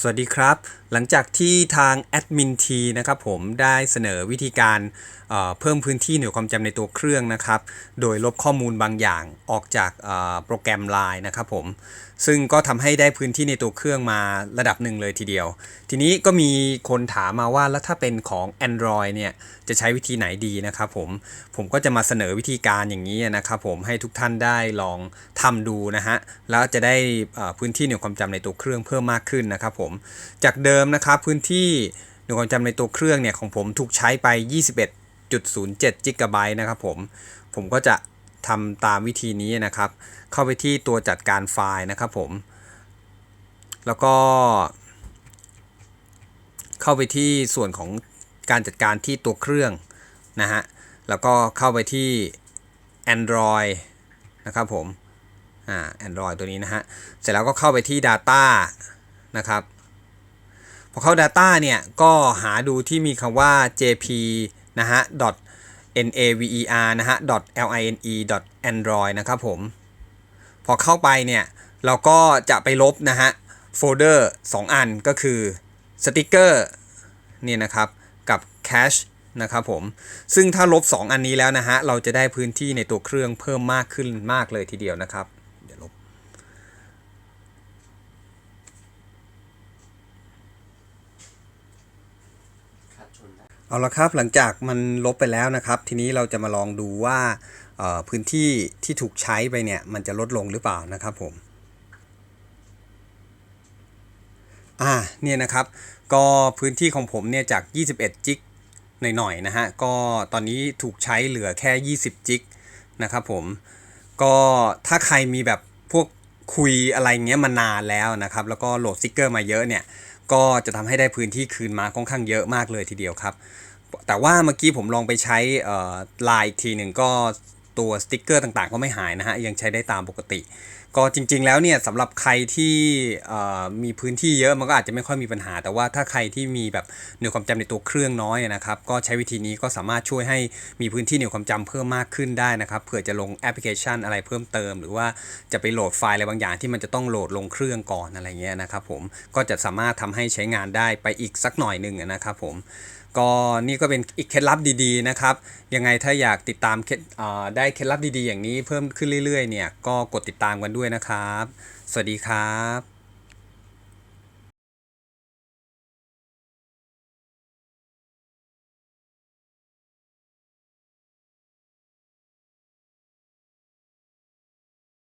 สวัสดีครับ หลังจากที่ทางแอดมินทีนะครับผมได้เสนอวิธีการเเพิ่มพื้นที่หน่วยความจำในตัวเครื่องนะครับ โดยลบข้อมูลบางอย่างออกจากโปรแกรม Line นะครับผม ซึ่งก็ทำให้ได้พื้นที่ในตัวเครื่องมาระดับหนึ่งเลยทีเดียว ทีนี้ก็มีคนถามมาว่าแล้วถ้าเป็นของ Android เนี่ยจะใช้วิธีไหนดีนะครับผม ผมก็จะมาเสนอวิธีการอย่างนี้นะครับผมให้ทุกท่านได้ลองทำดูนะฮะ แล้วจะได้พื้นที่หน่วยความจำในตัวเครื่องเพิ่มมากขึ้นนะครับผมจากเดิมนะครับพื้นที่หน่วยความจำในตัวเครื่องเนี่ยของผมถูกใช้ไป 21.07จิกะไบต์นะครับผม ผมก็จะทำตามวิธีนี้นะครับ เข้าไปที่ตัวจัดการไฟล์นะครับผม แล้วก็ เข้าไปที่ส่วนของการจัดการที่ตัวเครื่องนะฮะ แล้วก็เข้าไปที่ Android นะครับผม อ่า Android ตัวนี้นะฮะ เสร็จแล้วก็เข้าไปที่ Data นะครับ อเข้า Data เนี่ยก็หาดูที่มีคำว่า jp นะฮะ .naver นะฮะ .line .android นะครับผม พอเข้าไปเนี่ยเราก็จะไปลบนะฮะโฟลเดอร์2อันก็คือสติกเกอร์เนี่ยนะครับกับ Cache นะครับผม ซึ่งถ้าลบ 2 อันนี้แล้วนะฮะ เราจะได้พื้นที่ในตัวเครื่องเพิ่มมากขึ้นมากเลยทีเดียวนะครับ เอาละครับหลังจากมันลบไปแล้วนะครับ ทีนี้เราจะมาลองดูว่าพื้นที่ที่ถูกใช้ไปเนี่ยมันจะลดลงหรือเปล่านะครับผมอ่าเนี่ยนะครับก็พื้นที่ของผมเนี่ยจาก 21 จิกหน่อยๆนะฮะก็ตอนนี้ถูกใช้เหลือแค่ 20 จิกนะครับผมก็ถ้าใครมีแบบพวกคุยอะไรเงี้ยมานานแล้วนะครับ แล้วก็โหลดสติกเกอร์มาเยอะเนี่ย ก็จะทำให้ได้พื้นที่คืนมาค่อนข้างเยอะมากเลยทีเดียวครับ แต่ว่าเมื่อกี้ผมลองไปใช้ไลน์อีกทีหนึ่งก็ ตัวสติกเกอร์ต่างๆ ก็ไม่หายนะฮะยังใช้ได้ตามปกติ ก็จริง ๆ แล้วเนี่ยสำหรับใครที่มีพื้นที่เยอะมันก็อาจจะไม่ค่อยมีปัญหา แต่ว่าถ้าใครที่มีแบบหน่วยความจำในตัวเครื่องน้อยนะครับก็ใช้วิธีนี้ก็สามารถช่วยให้มีพื้นที่หน่วยความจำเพิ่มมากขึ้นได้นะครับเผื่อจะลงแอปพลิเคชันอะไรเพิ่มเติม หรือว่าจะไปโหลดไฟล์อะไรบางอย่างที่มันจะต้องโหลดลงเครื่องก่อนอะไรเงี้ยนะครับผมก็จะสามารถทำให้ใช้งานได้ไปอีกสักหน่อยหนึ่งนะครับผม ก็นี่ก็เป็นอีกเคล็ดลับดีๆนะครับ ยังไงถ้าอยากติดตามเคล็ดเอ่อได้เคล็ดลับดีๆ อย่างนี้เพิ่มขึ้นเรื่อยๆ เนี่ยก็กดติดตามกันด้วยนะครับ สวัสดีครับ